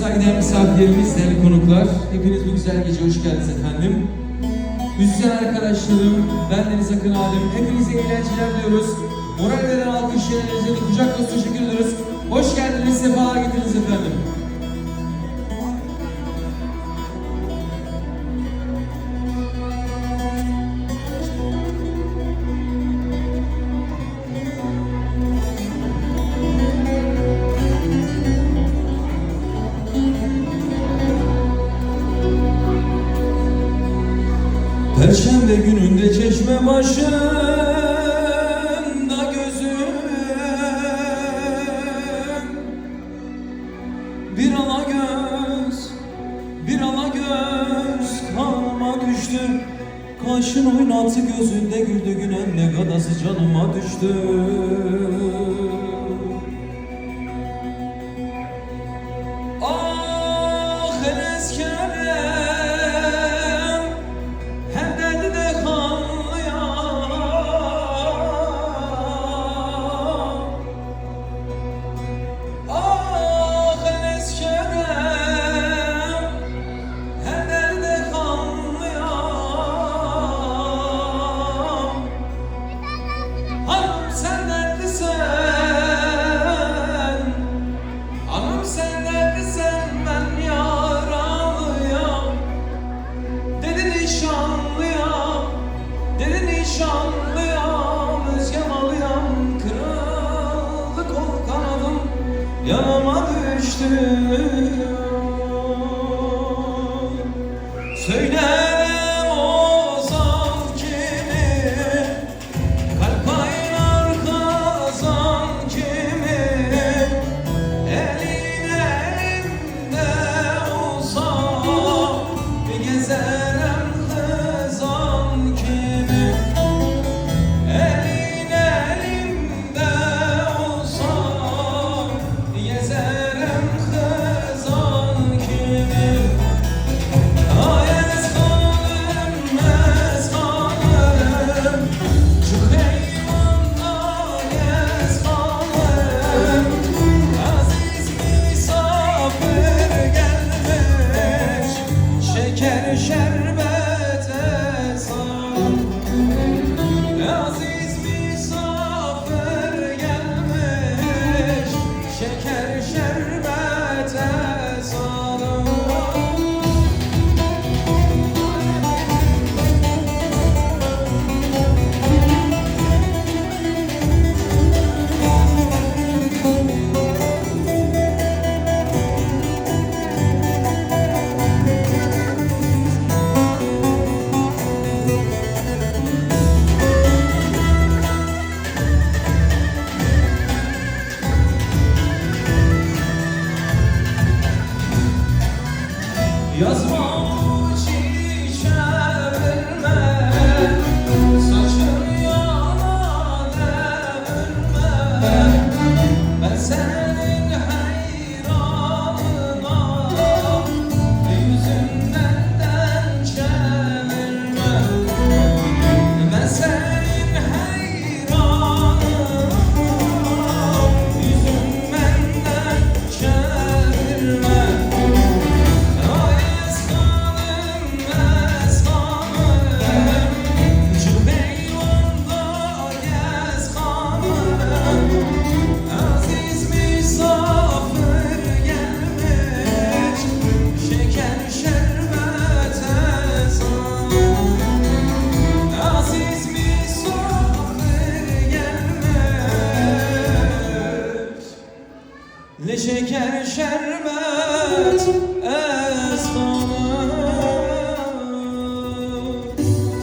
saygıdeğer misafirlerimiz, değerli konuklar. Hepiniz bu güzel gece hoş geldiniz efendim. Müzisyen arkadaşlarım, ben Deniz Akın Adem. Hepinize eğlenceler diyoruz. Moral veren alkışlarınızı kucak dolusu teşekkür ediyoruz. Hoş geldiniz, sefalar getirdiniz efendim. Perşembe gününde çeşme başında gözüm. Bir ala göz, bir ala göz kanıma düştü. Kaşın oynattı gözünde güldü gülen ne kadası canıma düştü. Ah eleskerem Söylerim Yazma çeker şerbet eskanı